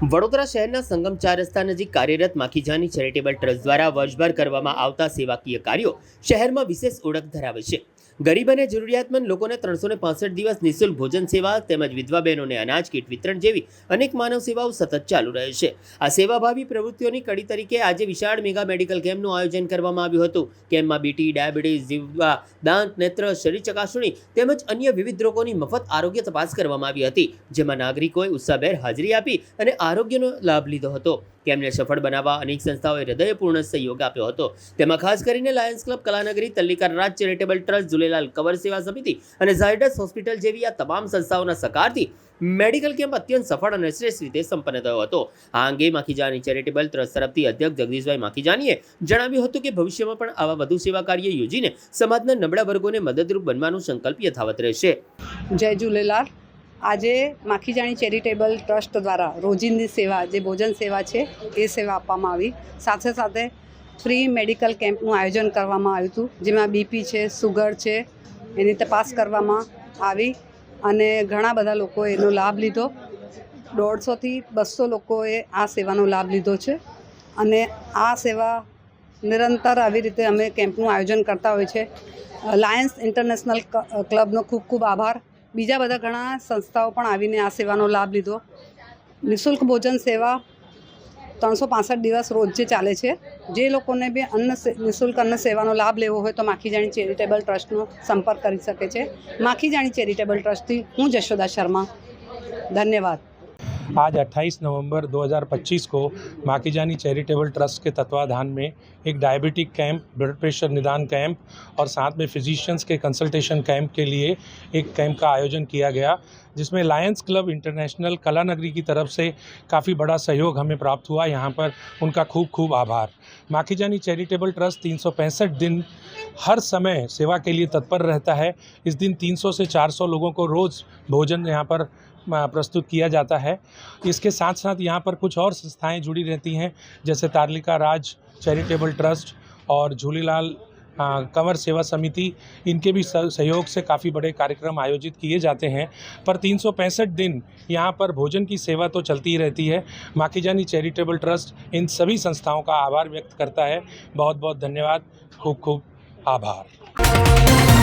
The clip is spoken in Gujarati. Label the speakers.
Speaker 1: વડોદરા શહેરના સંગમ ચાર રસ્તા નજીક કાર્યરત માખીજાની ચેરિટેબલ ટ્રસ્ટ દ્વારા વર્ષભર કરવામાં આવતા સેવાકીય કાર્યો શહેરમાં વિશેષ ઓળખ ધરાવે છે. ગરીબ અને જરૂરિયાતમંદ લોકોને ત્રણસો ને દિવસ નિઃશુલ્ક ભોજન સેવા તેમજ વિધવા બહેનોને અનાજ, કીટ વિતરણ જેવી અનેક માનવ સેવાઓ સતત ચાલુ રહે છે. આ સેવાભાવી પ્રવૃત્તિઓની કડી તરીકે આજે વિશાળ મેગા મેડિકલ કેમ્પનું આયોજન કરવામાં આવ્યું હતું. કેમ્પમાં બીટી, ડાયાબિટીસ, જીવવા, દાંત, નેત્ર, શરીર ચકાસણી તેમજ અન્ય વિવિધ રોગોની મફત આરોગ્ય તપાસ કરવામાં આવી હતી, જેમાં નાગરિકોએ ઉત્સાહભેર હાજરી આપી અને આરોગ્યનો લાભ લીધો હતો. કેમ્પને સફળ બનાવવા અનેક સંસ્થાઓએ હૃદયપૂર્ણ સહયોગ આપ્યો હતો. તેમાં ખાસ કરીને lions club, Kalanagari, Tallikar Raj charitable trust, Jhulelal cover સેવા સમિતિ અને ઝાયડસ હોસ્પિટલ જેવી આ તમામ સંસ્થાઓના સહકારથી મેડિકલ કેમ્પ અત્યંત સફળ અને શ્રેષ્ઠ રીતે સંપન્ન થયો હતો. આ અંગે માખીજાની ચેરિટેબલ ટ્રસ્ટ તરફથી અધ્યક્ષ જગદીશભાઈ માખીજાનીએ જણાવ્યું હતું કે ભવિષ્યમાં પણ આવા વધુ સેવા કાર્ય યોજીને સમાજના નબળા વર્ગોને મદદરૂપ બનવાનો સંકલ્પ યથાવત રહેશે.
Speaker 2: જય ઝૂલેલાલ. આજે માખીજાણી ચેરિટેબલ ટ્રસ્ટ દ્વારા રોજિંદી સેવા, જે ભોજન સેવા છે, એ સેવા આપવામાં આવી. સાથે સાથે ફ્રી મેડિકલ કેમ્પનું આયોજન કરવામાં આવ્યું હતું, જેમાં બીપી છે, સુગર છે, એની તપાસ કરવામાં આવી અને ઘણા બધા લોકોએ એનો લાભ લીધો. દોઢસોથી બસો લોકોએ આ સેવાનો લાભ લીધો છે અને આ સેવા નિરંતર આવી રીતે અમે કેમ્પનું આયોજન કરતા હોય છે. લાયન્સ ઇન્ટરનેશનલ ક્લબનો ખૂબ ખૂબ આભાર. બીજા બધા ઘણા સંસ્થાઓ પણ આવીને આ સેવાનો લાભ લીધો. નિઃશુલ્ક ભોજન સેવા ત્રણસો પાસઠ દિવસ રોજ જે ચાલે છે, જે લોકોને બી અન્ન નિઃશુલ્ક અન્ન સેવાનો લાભ લેવો હોય તો માખીજાણી ચેરિટેબલ ટ્રસ્ટનો સંપર્ક કરી શકે છે. માખીજાણી ચેરિટેબલ ટ્રસ્ટથી હું જશોદા શર્મા. ધન્યવાદ.
Speaker 3: आज 28 नवंबर 2025 को माकीजानी चैरिटेबल ट्रस्ट के तत्वाधान में एक डायबिटिक कैंप, ब्लड प्रेशर निदान कैंप और साथ में फिजिशियंस के कंसल्टेशन कैंप के लिए एक कैंप का आयोजन किया गया, जिसमें लायंस क्लब इंटरनेशनल कला नगरी की तरफ़ से काफ़ी बड़ा सहयोग हमें प्राप्त हुआ। यहाँ पर उनका खूब खूब आभार। माखीजानी चैरिटेबल ट्रस्ट तीन सौ पैंसठ दिन हर समय सेवा के लिए तत्पर रहता है। इस दिन 300 से 400 लोगों को रोज़ भोजन यहाँ पर प्रस्तुत किया जाता है। इसके साथ साथ यहाँ पर कुछ और संस्थाएँ जुड़ी रहती हैं, जैसे तारलिका राज, चैरिटेबल ट्रस्ट और झूलीलाल कंवर सेवा समिति। इनके भी सहयोग से काफ़ी बड़े कार्यक्रम आयोजित किए जाते हैं। पर तीन सौ पैंसठ दिन यहाँ पर भोजन की सेवा तो चलती ही रहती है। माखीजानी चैरिटेबल ट्रस्ट इन सभी संस्थाओं का आभार व्यक्त करता है। बहुत बहुत धन्यवाद। खूब खूब आभार।